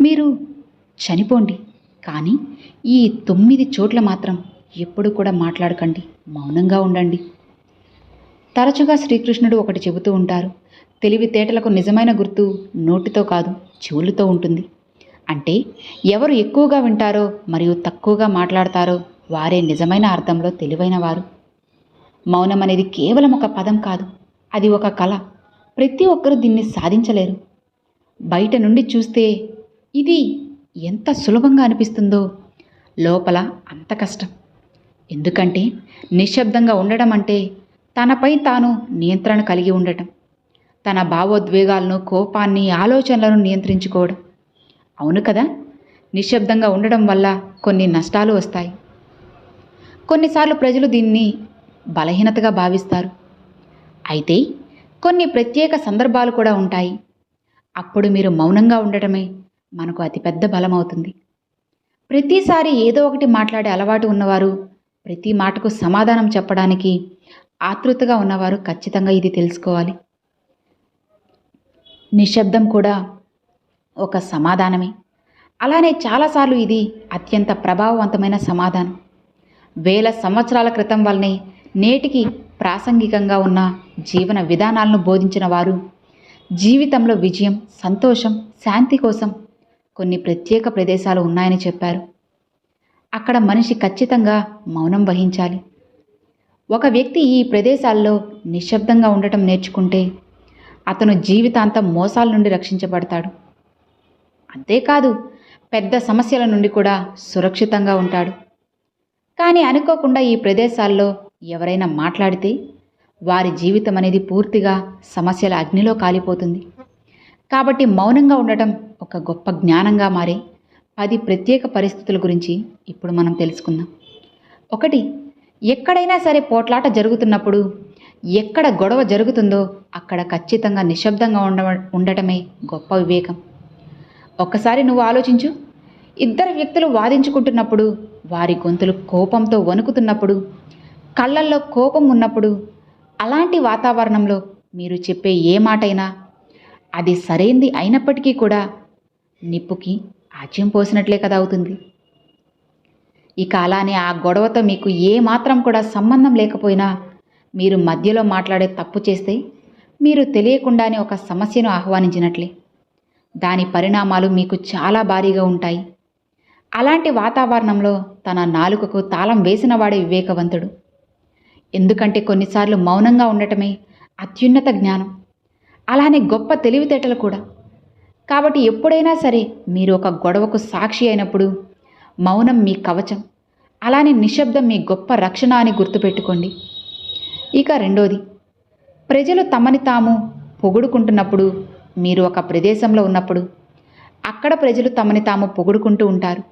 మీరు చనిపోండి. కానీ ఈ తొమ్మిది చోట్ల మాత్రం ఎప్పుడు కూడా మాట్లాడకండి. మౌనంగా ఉండండి. తరచుగా శ్రీకృష్ణుడు ఒకటి చెబుతూ ఉంటారు. తెలివితేటలకు నిజమైన గుర్తు నోటితో కాదు చెవులతో ఉంటుంది. అంటే ఎవరు ఎక్కువగా వింటారో మరియు తక్కువగా మాట్లాడతారో వారే నిజమైన అర్థంలో తెలివైన వారు. మౌనం అనేది కేవలం ఒక పదం కాదు. అది ఒక కళ. ప్రతి ఒక్కరూ దీన్ని సాధించలేరు. బయట నుండి చూస్తే ఇది ఎంత సులభంగా అనిపిస్తుందో. లోపల అంత కష్టం. ఎందుకంటే నిశ్శబ్దంగా ఉండడం అంటే తనపై తాను నియంత్రణ కలిగి ఉండటం. తన భావోద్వేగాలను కోపాన్ని ఆలోచనలను నియంత్రించుకోవడం. అవును కదా? నిశ్శబ్దంగా ఉండడం వల్ల కొన్ని నష్టాలు వస్తాయి. కొన్నిసార్లు ప్రజలు దీన్ని బలహీనతగా భావిస్తారు. అయితే కొన్ని ప్రత్యేక సందర్భాలు కూడా ఉంటాయి. అప్పుడు మీరు మౌనంగా ఉండటమే మనకు అతిపెద్ద బలం అవుతుంది ప్రతిసారి ఏదో ఒకటి మాట్లాడే అలవాటు ఉన్నవారు ప్రతి మాటకు సమాధానం చెప్పడానికి ఆతృతగా ఉన్నవారు ఖచ్చితంగా ఇది తెలుసుకోవాలి. నిశ్శబ్దం కూడా ఒక సమాధానమే. అలానే చాలాసార్లు ఇది అత్యంత ప్రభావవంతమైన సమాధానం. వేల సంవత్సరాల క్రితం వల్లనే నేటికి ప్రాసంగికంగా ఉన్న జీవన విధానాలను బోధించిన వారు జీవితంలో విజయం సంతోషం శాంతి కోసం కొన్ని ప్రత్యేక ప్రదేశాలు ఉన్నాయని చెప్పారు. అక్కడ మనిషి ఖచ్చితంగా మౌనం వహించాలి. ఒక వ్యక్తి ఈ ప్రదేశాల్లో నిశ్శబ్దంగా ఉండటం నేర్చుకుంటే అతను జీవితాంతం మోసాల నుండి రక్షించబడతాడు. అంతేకాదు పెద్ద సమస్యల నుండి కూడా సురక్షితంగా ఉంటాడు. కానీ అనుకోకుండా ఈ ప్రదేశాల్లో ఎవరైనా మాట్లాడితే వారి జీవితం అనేది పూర్తిగా సమస్యల అగ్నిలో కాలిపోతుంది. కాబట్టి మౌనంగా ఉండటం ఒక గొప్ప జ్ఞానంగా మారే పది ప్రత్యేక పరిస్థితుల గురించి ఇప్పుడు మనం తెలుసుకుందాం. ఒకటి ఎక్కడైనా సరే పోట్లాట జరుగుతున్నప్పుడు ఎక్కడ గొడవ జరుగుతుందో అక్కడ ఖచ్చితంగా నిశ్శబ్దంగా ఉండ ఉండటమే గొప్ప వివేకం. ఒక్కసారి నువ్వు ఆలోచించు ఇద్దరు వ్యక్తులు వాదించుకుంటున్నప్పుడు వారి గొంతులు కోపంతో వణుకుతున్నప్పుడు కళ్ళల్లో కోపం ఉన్నప్పుడు అలాంటి వాతావరణంలో మీరు చెప్పే ఏ మాటైనా అది సరైంది అయినప్పటికీ కూడా నిప్పుకి ఆజ్యం పోసినట్లే కదా అవుతుంది. ఇక అలానే ఆ గొడవతో మీకు ఏ మాత్రం కూడా సంబంధం లేకపోయినా మీరు మధ్యలో మాట్లాడే తప్పు చేస్తే మీరు తెలియకుండానే ఒక సమస్యను ఆహ్వానించినట్లే. దాని పరిణామాలు మీకు చాలా భారీగా ఉంటాయి. అలాంటి వాతావరణంలో తన నాలుకకు తాళం వేసినవాడే వివేకవంతుడు. ఎందుకంటే కొన్నిసార్లు మౌనంగా ఉండటమే అత్యున్నత జ్ఞానం. అలానే గొప్ప తెలివితేటలు కూడా. కాబట్టి ఎప్పుడైనా సరే మీరు ఒక గొడవకు సాక్షి అయినప్పుడు మౌనం మీ కవచం అలానే నిశ్శబ్దం మీ గొప్ప రక్షణ అని గుర్తుపెట్టుకోండి. ఇక రెండోది ప్రజలు తమని తాము పొగుడుకుంటున్నప్పుడు మీరు ఒక ప్రదేశంలో ఉన్నప్పుడు అక్కడ ప్రజలు తమని తాము పొగుడుకుంటూ ఉంటారు.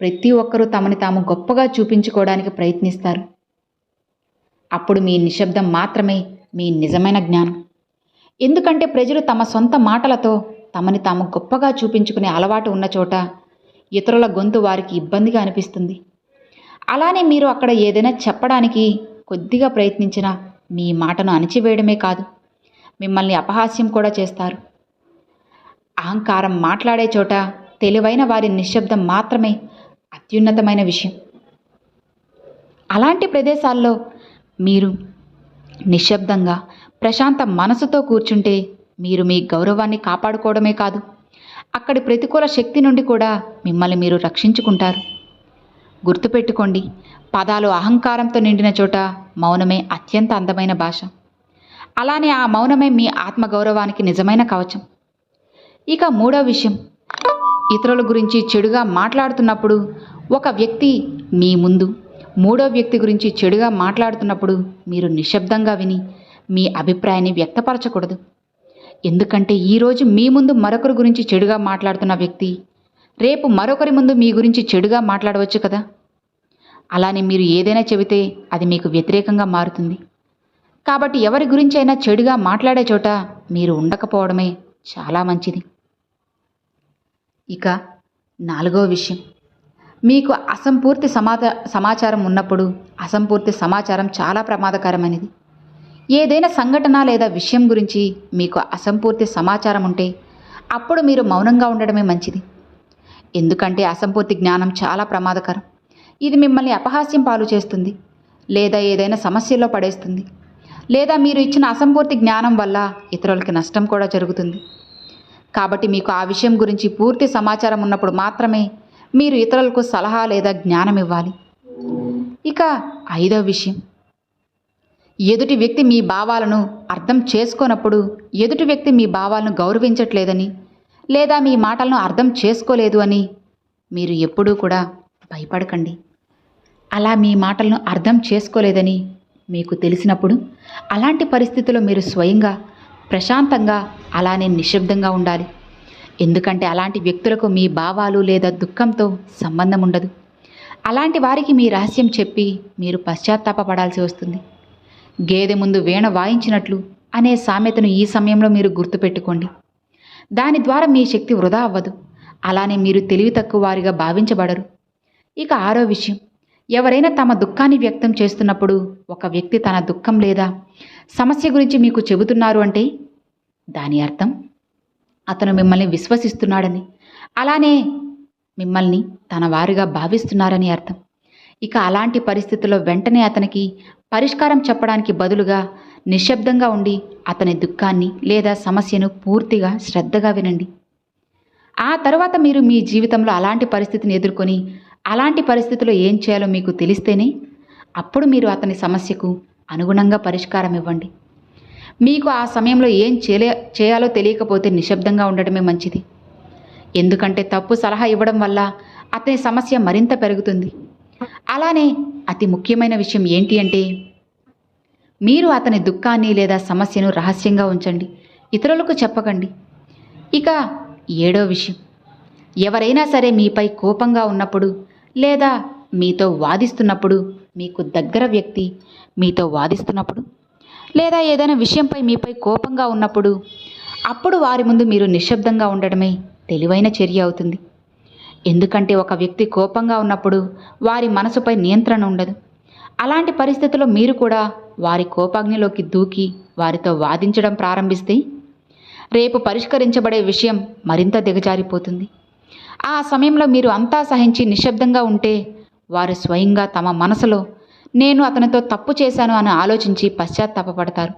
ప్రతి ఒక్కరూ తమని తాము గొప్పగా చూపించుకోవడానికి ప్రయత్నిస్తారు. అప్పుడు మీ నిశ్శబ్దం మాత్రమే మీ నిజమైన జ్ఞానం. ఎందుకంటే ప్రజలు తమ సొంత మాటలతో తమని తాము గొప్పగా చూపించుకునే అలవాటు ఉన్న చోట ఇతరుల గొంతు వారికి ఇబ్బందిగా అనిపిస్తుంది. అలానే మీరు అక్కడ ఏదైనా చెప్పడానికి కొద్దిగా ప్రయత్నించినా మీ మాటను అణిచివేయడమే కాదు మిమ్మల్ని అపహాస్యం కూడా చేస్తారు. అహంకారం మాట్లాడే చోట తెలివైన వారి నిశ్శబ్దం మాత్రమే అత్యున్నతమైన విషయం. అలాంటి ప్రదేశాల్లో మీరు నిశ్శబ్దంగా ప్రశాంత మనసుతో కూర్చుంటే మీరు మీ గౌరవాన్ని కాపాడుకోవడమే కాదు అక్కడి ప్రతికూల శక్తి నుండి కూడా మిమ్మల్ని మీరు రక్షించుకుంటారు. గుర్తుపెట్టుకోండి పదాలు అహంకారంతో నిండిన చోట మౌనమే అత్యంత అందమైన భాష. అలానే ఆ మౌనమే మీ ఆత్మగౌరవానికి నిజమైన కవచం. ఇక మూడో విషయం ఇతరుల గురించి చెడుగా మాట్లాడుతున్నప్పుడు ఒక వ్యక్తి మీ ముందు మూడో వ్యక్తి గురించి చెడుగా మాట్లాడుతున్నప్పుడు మీరు నిశ్శబ్దంగా విని మీ అభిప్రాయాన్ని వ్యక్తపరచకూడదు. ఎందుకంటే ఈరోజు మీ ముందు మరొకరి గురించి చెడుగా మాట్లాడుతున్న వ్యక్తి. రేపు మరొకరి ముందు మీ గురించి చెడుగా మాట్లాడవచ్చు కదా? అలానే మీరు ఏదైనా చెబితే అది మీకు వ్యతిరేకంగా మారుతుంది. కాబట్టి ఎవరి గురించి అయినా చెడుగా మాట్లాడే చోట మీరు ఉండకపోవడమే చాలా మంచిది. ఇక నాలుగో విషయం. మీకు అసంపూర్తి సమాధ సమాచారం ఉన్నప్పుడు అసంపూర్తి సమాచారం చాలా ప్రమాదకరమైనది. ఏదైనా సంఘటన లేదా విషయం గురించి మీకు అసంపూర్తి సమాచారం ఉంటే అప్పుడు మీరు మౌనంగా ఉండడమే మంచిది. ఎందుకంటే అసంపూర్తి జ్ఞానం చాలా ప్రమాదకరం. ఇది మిమ్మల్ని అపహాస్యం పాలు చేస్తుంది. లేదా ఏదైనా సమస్యల్లో పడేస్తుంది. లేదా మీరు ఇచ్చిన అసంపూర్తి జ్ఞానం వల్ల ఇతరులకి నష్టం కూడా జరుగుతుంది. కాబట్టి మీకు ఆ విషయం గురించి పూర్తి సమాచారం ఉన్నప్పుడు మాత్రమే మీరు ఇతరులకు సలహా లేదా జ్ఞానం ఇవ్వాలి. ఇక ఐదవ విషయం. ఎదుటి వ్యక్తి మీ భావాలను అర్థం చేసుకోనప్పుడు ఎదుటి వ్యక్తి మీ భావాలను గౌరవించట్లేదని లేదా మీ మాటలను అర్థం చేసుకోలేదు అని మీరు ఎప్పుడూ కూడా భయపడకండి. అలా మీ మాటలను అర్థం చేసుకోలేదని మీకు తెలిసినప్పుడు అలాంటి పరిస్థితిలో మీరు స్వయంగా ప్రశాంతంగా అలానే నిశ్శబ్దంగా ఉండాలి. ఎందుకంటే అలాంటి వ్యక్తులకు మీ భావాలు లేదా దుఃఖంతో సంబంధం ఉండదు. అలాంటి వారికి మీ రహస్యం చెప్పి మీరు పశ్చాత్తాపపడాల్సి వస్తుంది. గేదె ముందు వీణ వాయించినట్లు అనే సామెతను ఈ సమయంలో మీరు గుర్తుపెట్టుకోండి. దాని ద్వారా మీ శక్తి వృధా అవ్వదు. అలానే మీరు తెలివి తక్కువ వారిగా భావించబడరు. ఇక ఆరో విషయం. ఎవరైనా తమ దుఃఖాన్ని వ్యక్తం చేస్తున్నప్పుడు ఒక వ్యక్తి తన దుఃఖం లేదా సమస్య గురించి మీకు చెబుతున్నారు అంటే దాని అర్థం? అతను మిమ్మల్ని విశ్వసిస్తున్నాడని. అలానే మిమ్మల్ని తన వారిగా భావిస్తున్నారని అర్థం. ఇక అలాంటి పరిస్థితుల్లో వెంటనే అతనికి పరిష్కారం చెప్పడానికి బదులుగా నిశ్శబ్దంగా ఉండి అతని దుఃఖాన్ని లేదా సమస్యను పూర్తిగా శ్రద్ధగా వినండి. ఆ తర్వాత మీరు మీ జీవితంలో అలాంటి పరిస్థితిని ఎదుర్కొని అలాంటి పరిస్థితిలో ఏం చేయాలో మీకు తెలిస్తేనే అప్పుడు మీరు అతని సమస్యకు అనుగుణంగా పరిష్కారం ఇవ్వండి. మీకు ఆ సమయంలో ఏం చేయలే చేయాలో తెలియకపోతే నిశ్శబ్దంగా ఉండడమే మంచిది. ఎందుకంటే తప్పు సలహా ఇవ్వడం వల్ల అతని సమస్య మరింత పెరుగుతుంది. అలానే అతి ముఖ్యమైన విషయం ఏంటి అంటే మీరు అతని దుఃఖాన్ని లేదా సమస్యను రహస్యంగా ఉంచండి. ఇతరులకు చెప్పకండి. ఇక ఏడో విషయం. ఎవరైనా సరే మీపై కోపంగా ఉన్నప్పుడు లేదా మీతో వాదిస్తున్నప్పుడు మీకు దగ్గర వ్యక్తి మీతో వాదిస్తున్నప్పుడు లేదా ఏదైనా విషయంపై మీపై కోపంగా ఉన్నప్పుడు అప్పుడు వారి ముందు మీరు నిశ్శబ్దంగా ఉండడమే తెలివైన చర్య అవుతుంది. ఎందుకంటే ఒక వ్యక్తి కోపంగా ఉన్నప్పుడు వారి మనసుపై నియంత్రణ ఉండదు. అలాంటి పరిస్థితుల్లో మీరు కూడా వారి కోపాగ్నిలోకి దూకి వారితో వాదించడం ప్రారంభిస్తే రేపు పరిష్కరించబడే విషయం మరింత దిగజారిపోతుంది. ఆ సమయంలో మీరు అంతా సహించి నిశ్శబ్దంగా ఉంటే వారు స్వయంగా తమ మనసులో నేను అతనితో తప్పు చేశాను అని ఆలోచించి పశ్చాత్తాపపడతారు.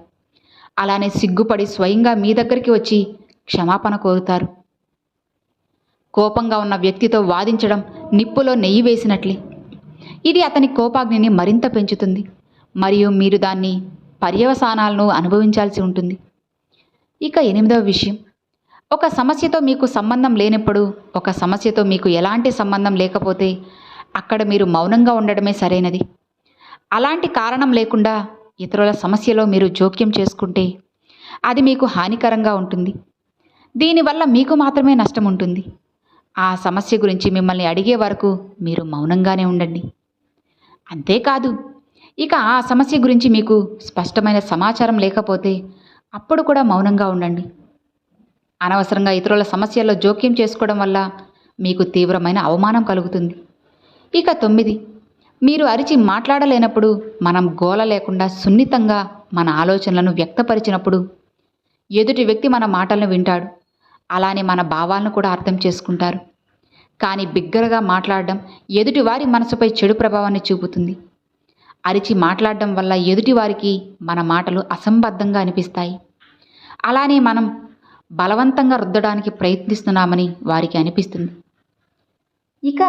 అలానే సిగ్గుపడి స్వయంగా మీ దగ్గరికి వచ్చి క్షమాపణ కోరుతారు. కోపంగా ఉన్న వ్యక్తితో వాదించడం నిప్పులో నెయ్యి వేసినట్లే. ఇది అతని కోపాగ్నిని మరింత పెంచుతుంది. మరియు మీరు దాన్ని పర్యవసానాలను అనుభవించాల్సి ఉంటుంది. ఇక ఎనిమిదవ విషయం. ఒక సమస్యతో మీకు సంబంధం లేనప్పుడు ఒక సమస్యతో మీకు ఎలాంటి సంబంధం లేకపోతే అక్కడ మీరు మౌనంగా ఉండడమే సరైనది. అలాంటి కారణం లేకుండా ఇతరుల సమస్యలో మీరు జోక్యం చేసుకుంటే అది మీకు హానికరంగా ఉంటుంది. దీనివల్ల మీకు మాత్రమే నష్టం ఉంటుంది. ఆ సమస్య గురించి మిమ్మల్ని అడిగే వరకు మీరు మౌనంగానే ఉండండి. అంతేకాదు ఇక ఆ సమస్య గురించి మీకు స్పష్టమైన సమాచారం లేకపోతే అప్పుడు కూడా మౌనంగా ఉండండి. అనవసరంగా ఇతరుల సమస్యల్లో జోక్యం చేసుకోవడం వల్ల మీకు తీవ్రమైన అవమానం కలుగుతుంది. ఇక తొమ్మిది మీరు అరిచి మాట్లాడలేనప్పుడు మనం గోల లేకుండా సున్నితంగా మన ఆలోచనలను వ్యక్తపరిచినప్పుడు ఎదుటి వ్యక్తి మన మాటలను వింటాడు. అలానే మన భావాలను కూడా అర్థం చేసుకుంటారు. కానీ బిగ్గరగా మాట్లాడడం ఎదుటివారి మనసుపై చెడు ప్రభావాన్ని చూపుతుంది. అరిచి మాట్లాడడం వల్ల ఎదుటివారికి మన మాటలు అసంబద్ధంగా అనిపిస్తాయి. అలానే మనం బలవంతంగా రుద్దడానికి ప్రయత్నిస్తున్నామని వారికి అనిపిస్తుంది. ఇక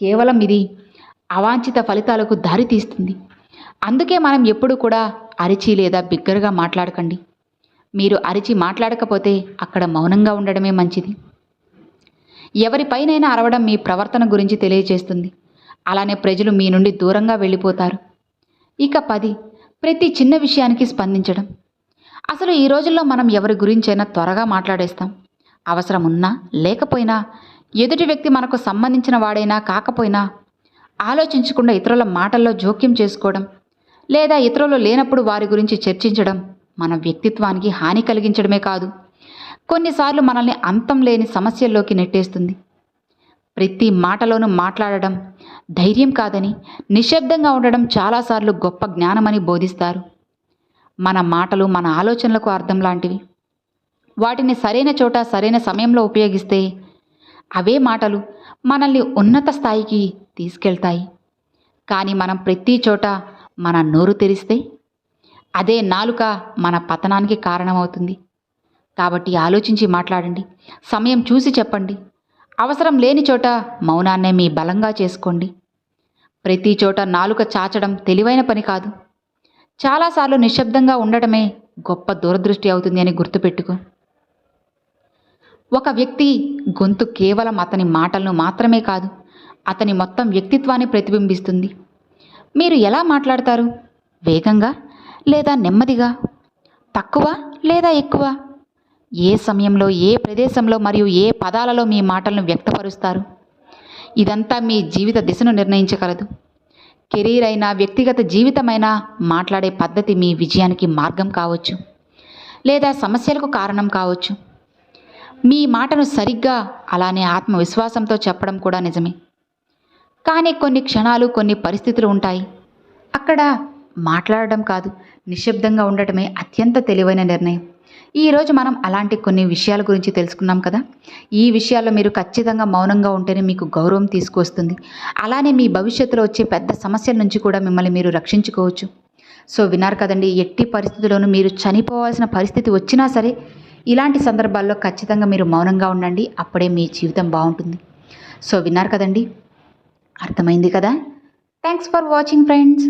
కేవలం ఇది అవాంఛిత ఫలితాలకు దారితీస్తుంది అందుకే మనం ఎప్పుడు కూడా అరిచి లేదా బిగ్గరగా మాట్లాడకండి. మీరు అరిచి మాట్లాడకపోతే అక్కడ మౌనంగా ఉండడమే మంచిది. ఎవరిపైనైనా అరవడం మీ ప్రవర్తన గురించి తెలియజేస్తుంది అలానే ప్రజలు మీ నుండి దూరంగా వెళ్ళిపోతారు. ఇక పది ప్రతి చిన్న విషయానికి స్పందించడం. అసలు ఈ రోజుల్లో మనం ఎవరి గురించైనా త్వరగా మాట్లాడేస్తాం. అవసరం ఉన్నా లేకపోయినా ఎదుటి వ్యక్తి మనకు సంబంధించిన వాడైనా కాకపోయినా ఆలోచించకుండా ఇతరుల మాటల్లో జోక్యం చేసుకోవడం లేదా ఇతరులు లేనప్పుడు వారి గురించి చర్చించడం మన వ్యక్తిత్వానికి హాని కలిగించడమే కాదు. కొన్నిసార్లు మనల్ని అంతం లేని సమస్యల్లోకి నెట్టేస్తుంది. ప్రతి మాటలోనూ మాట్లాడడం ధైర్యం కాదని నిశ్శబ్దంగా ఉండడం చాలాసార్లు గొప్ప జ్ఞానమని బోధిస్తారు. మన మాటలు మన ఆలోచనలకు అర్థం లాంటివి. వాటిని సరైన చోట సరైన సమయంలో ఉపయోగిస్తే అవే మాటలు మనల్ని ఉన్నత స్థాయికి తీసుకెళ్తాయి. కానీ మనం ప్రతి చోట మన నోరు తెరిస్తే అదే నాలుక మన పతనానికి కారణమవుతుంది. కాబట్టి ఆలోచించి మాట్లాడండి. సమయం చూసి చెప్పండి. అవసరం లేని చోట మౌనాన్నే మీ బలంగా చేసుకోండి. ప్రతి చోట నాలుక చాచడం తెలివైన పని కాదు. చాలాసార్లు నిశ్శబ్దంగా ఉండటమే గొప్ప దూరదృష్టి అవుతుంది అని గుర్తుపెట్టుకో. ఒక వ్యక్తి గొంతు కేవలం అతని మాటలను మాత్రమే కాదు అతని మొత్తం వ్యక్తిత్వాన్ని ప్రతిబింబిస్తుంది. మీరు ఎలా మాట్లాడతారు? వేగంగా లేదా నెమ్మదిగా? తక్కువ లేదా ఎక్కువ? ఏ సమయంలో ఏ ప్రదేశంలో మరియు ఏ పదాలలో మీ మాటలను వ్యక్తపరుస్తారు? ఇదంతా మీ జీవిత దిశను నిర్ణయించగలదు. కెరీర్ అయినా వ్యక్తిగత జీవితమైనా మాట్లాడే పద్ధతి మీ విజయానికి మార్గం కావచ్చు లేదా సమస్యలకు కారణం కావచ్చు. మీ మాటను సరిగ్గా అలానే ఆత్మవిశ్వాసంతో చెప్పడం కూడా నిజమే. కానీ కొన్ని క్షణాలు కొన్ని పరిస్థితులు ఉంటాయి. అక్కడ మాట్లాడడం కాదు నిశ్శబ్దంగా ఉండటమే అత్యంత తెలివైన నిర్ణయం. ఈరోజు మనం అలాంటి కొన్ని విషయాల గురించి తెలుసుకున్నాం కదా. ఈ విషయాల్లో మీరు ఖచ్చితంగా మౌనంగా ఉంటేనే మీకు గౌరవం తీసుకొస్తుంది. అలానే మీ భవిష్యత్తులో వచ్చే పెద్ద సమస్యల నుంచి కూడా మిమ్మల్ని మీరు రక్షించుకోవచ్చు. సో విన్నారు కదండి ఎట్టి పరిస్థితుల్లోనూ మీరు చనిపోవాల్సిన పరిస్థితి వచ్చినా సరే ఇలాంటి సందర్భాల్లో ఖచ్చితంగా మీరు మౌనంగా ఉండండి. అప్పుడే మీ జీవితం బాగుంటుంది. సో విన్నారు కదండి అర్థమైంది కదా? Thanks for watching friends